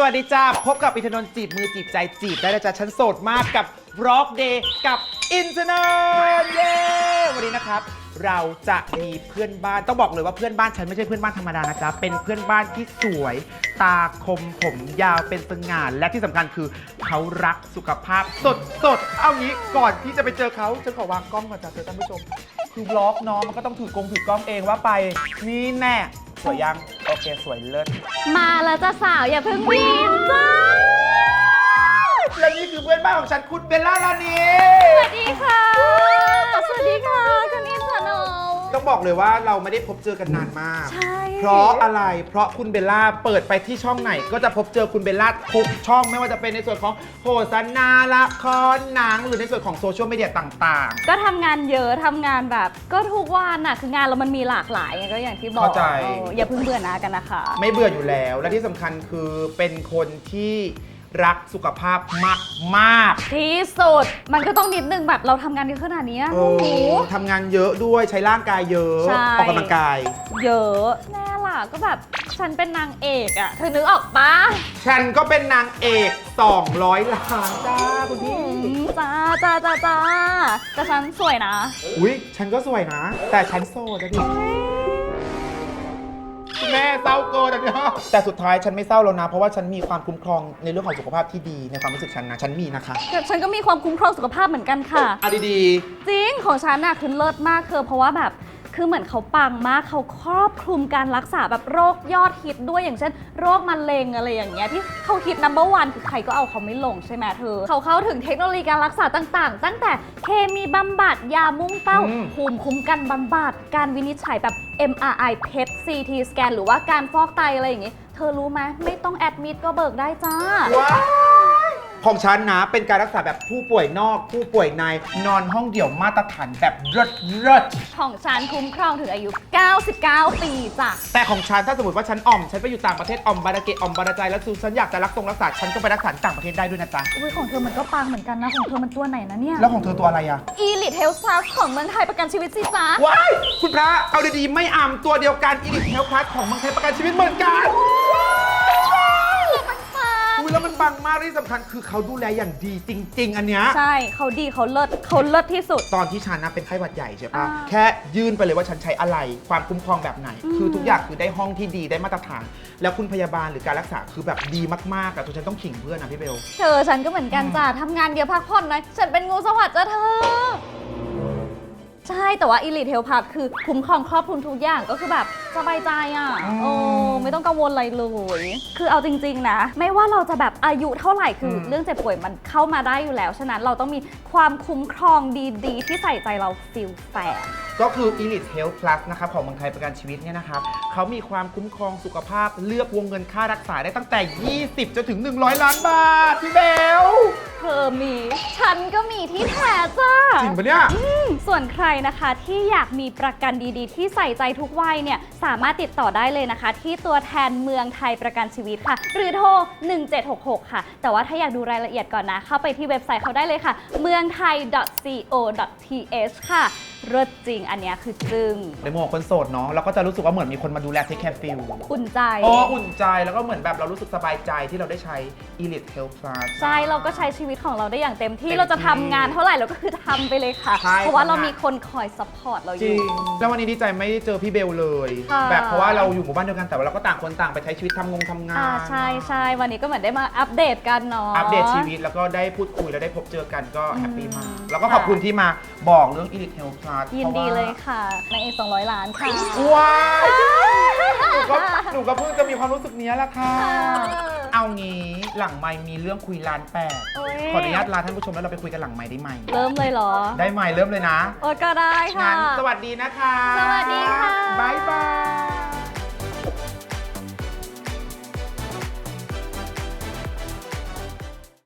สวัสดีจ้า พบกับอินทนนท์จีบมือจีบใจจีบได้แล้วจ้าฉันโสดมากกับ Rock Day กับอินทนนท์เย้วันนี้นะครับ เราจะมีเพื่อนบ้านต้องบอกเลยว่าเพื่อนบ้านฉันไม่ใช่เพื่อนบ้านธรรมดานะจ๊ะเป็นเพื่อนบ้านที่สวย ตาคมผมยาวเป็นสง่าและที่สำคัญคือเขารักสุขภาพสดสดๆเอางี้ก่อนที่จะไปเจอเขาฉันขอวางกล้องก่อนจ้ะเจอท่านผู้ชม คือบล็อกน้องมันก็ต้องถือกงถือกล้องเองว่าไปนี่แน่สวยยัง โอเค สวยเลิศ มาแล้วจ้าสาวอย่าเพิ่งวีนจ้า และนี่คือเพื่อนบ้านของฉันคุณเบลล่าลานี สวัสดีค่ะ บอกเลยว่าเราไม่ได้พบเจอกันนานมาก ใช่ เพราะอะไร เพราะคุณเบลล่าเปิดไปที่ช่องไหน ก็จะพบเจอคุณเบลล่าทุกช่องไม่ว่าจะเป็นในส่วนของโฆษณาละครหนังหรือในส่วนของโซเชียลมีเดียต่าง ก็ทำงานเยอะทำงานแบบ ก็ทุกวันน่ะคืองานเรามันมีหลากหลายไงก็อย่างที่บอกเข้าใจ เอออย่าเพิ่งเบื่อหน้ากันนะคะ ๆ ไม่เบื่ออยู่แล้ว และที่สำคัญคือเป็นคนที่ รักสุขภาพมากมากๆที่สุด มันก็ต้องนิดนึงแบบเราทำงานเยอะขนาดเนี้ยเอโอ้โห อทำงานเยอะด้วยใช้ร่างกายเยอะใช่ ออกกำลังกาย เยอะแน่ล่ะก็แบบฉันเป็นนางเอกอะเธอนึกออกปะฉันก็เป็นนางเอก 200 ล้านจ้าคุณพี่อืมจ้าจ้าจ้าจ้าแต่ฉันสวยนะ อุ้ยฉันก็สวยนะ แต่ฉันโสดอะดิ แม่เศร้าเกินอะเนี่ยแต่สุดท้ายฉันไม่เศร้าแล้วนะ เพราะว่าฉันมีความคุ้มครองในเรื่องของสุขภาพที่ดีในความรู้สึกฉันนะฉันมีนะคะ แต่ฉันก็มีความคุ้มครองสุขภาพเหมือนกันค่ะเอาดีจริงของฉันน่ะคือเลิศมากคือเพราะว่าแบบ คือเหมือนเขาปังมากเขาครอบคลุมการรักษาแบบโรคยอดฮิตด้วยอย่างเช่น โรคมะเร็งอะไรอย่างเงี้ยที่เขาฮิตนัมเบอร์วันคือใครก็เอาเขาไม่ลงใช่ไหมเธอ เขาเข้าถึงเทคโนโลยีการรักษาต่างๆ ตั้งแต่เคมีบำบัดยามุ่งเป้าภูมิคุ้มกันบำบัดการวินิจฉัยแบบ MRI PET CT สแกนหรือว่าการฟอกไตอะไรอย่างงี้ เธอรู้ไหมไม่ต้องแอดมิดก็เบิกได้จ้าๆว้าย ของฉันนะเป็นการรักษาแบบผู้ป่วยนอกผู้ป่วยในนอนห้องเดี่ยวมาตรฐานแบบเลิศเลิศของฉันคุ้มครองถึงอายุ 99 ปีจ้ะ แต่ของฉันถ้าสมมติว่าฉันอ่อม ฉันไปอยู่ต่างประเทศอ่อมบาราเกะอ่อมบาราใจแล้วซูฉันอยากจะรักทรงรักษาฉันก็ไปรักษาที่ต่างประเทศได้ด้วยนะจ๊ะอุ้ยของเธอมันก็ปังเหมือนกันนะ ของเธอมันตัวไหนนะเนี่ย แล้วของเธอตัวอะไรอะ Elite Health Plus ของเมืองไทยประกันชีวิตสิจ๊ะว้ายคุณพระเอาดีๆไม่อ่ำตัวเดียวกันอีลิทเฮลพลัสของเมืองไทยประกันชีวิตเหมือนกันอุ้ยแล้วมัน ปังมากที่สำคัญคือเขาดูแลอย่างดีจริง ๆ อันเนี้ย ใช่เขาดีเขาเลิศเขาเลิศที่สุด ตอนที่ฉันนะเป็นไข้หวัดใหญ่ใช่ปะอ่าแค่ยื่นไปเลยว่าฉันใช้อะไร ความคุ้มครองแบบไหนคือทุกอย่างคือได้ห้องที่ดีได้มาตรฐาน แล้วคุณพยาบาลหรือการรักษาคือแบบดีมากๆอะจนฉันต้องขิงเพื่อนนะพี่เบล เธอฉันก็เหมือนกันจ้ะทำงานเยอะพักผ่อนน้อยฉันเป็นงูสวัสดิ์จ้ะเธอ ใช่แต่ว่า Elite Health Plus คือคุ้มครองครอบคลุมทุกอย่างก็คือแบบสบายใจอะอืมโอ้ไม่ต้องกังวลอะไรเลย คือเอาจริง ๆ นะ ไม่ว่าเราจะแบบอายุเท่าไหร่คืออมเรื่องเจ็บป่วยมันเข้ามาได้อยู่แล้ว ฉะนั้นเราต้องมีความคุ้มครองดีๆ ที่ใส่ใจเราฟิลแฟนก็คือ Elite Health Plus นะครับของเมืองไทยประกันชีวิตเนี่ยนะครับเขามีความคุ้มครองสุขภาพเลือกวงเงินค่ารักษาได้ตั้งแต่ 20 จนถึง 100 ล้านบาท พี่เบล เธอมี ฉันก็มีที่แท้จ้า จริงปะเนี่ยส่วนใครนะคะที่อยากมีประกันดีๆ ที่ใส่ใจทุกวัยเนี่ยสามารถติดต่อได้เลยนะคะ ที่ตัวแทนเมืองไทยประกันชีวิตค่ะ หรือโทร 1766 ค่ะ แต่ว่าถ้าอยากดูรายละเอียดก่อนนะ เข้าไปที่เว็บไซต์เขาได้เลยค่ะ เมืองไทย co.th ค่ะเลิศจริง อันเนี้ยคือจึงในมุมของคนโสดเนาะเราก็จะรู้สึกว่าเหมือนมีคนมาดูแลเทคแคร์ฟิลอุ่นใจโอ้อุ่นใจแล้วก็เหมือนแบบเรารู้สึกสบายใจที่เราได้ใช้ Elite Health Plus ใช่ เราก็ใช้ชีวิตของเราได้อย่างเต็มที่เต็มที่เราจะทำงานเท่าไหร่เราก็คือทำไปเลยค่ะ ใช่เพราะว่าเราทำงาน มีคนคอยซัพพอร์ตเราอจริยู่ ง แล้ววันนี้ดีใจไม่ได้เจอพี่เบลเลยค่ะแบบเพราะว่าเราอยู่หมู่บ้านเดียวกันแต่ว่าเราก็ต่างคนต่างไปใช้ชีวิตทำงงทำงานอ่าใช่ใช่วันนี้ก็เหมือนได้มาอัปเดตกันเนาะ อัปเดตชีวิตแล้วก็ได้พูดคุยแล้วได้พบเจอกันก็แฮปปี้มากอืมแล้วก็ขอบคุณที่มาบอกเรื่อง Elite Health Plus ยินดีเลยค่ะในเอสองร้อยล้านค่ะ ว้ายหนูก็หนูก็เพิ่งจะมีความรู้สึกเนี้ยแหละค่ะ เอางี้หลังไม่มีเรื่องคุยล้านแปดโอ้ยขออนุญาตลาท่านผู้ชมแล้วเราไปคุยกันหลังไม่ได้ไหมเริ่มเลยเหรอ ได้ไหมเริ่มเลยนะโอ้ยก็ได้ค่ะ งั้นสวัสดีนะคะสวัสดีค่ะ บ๊ายบาย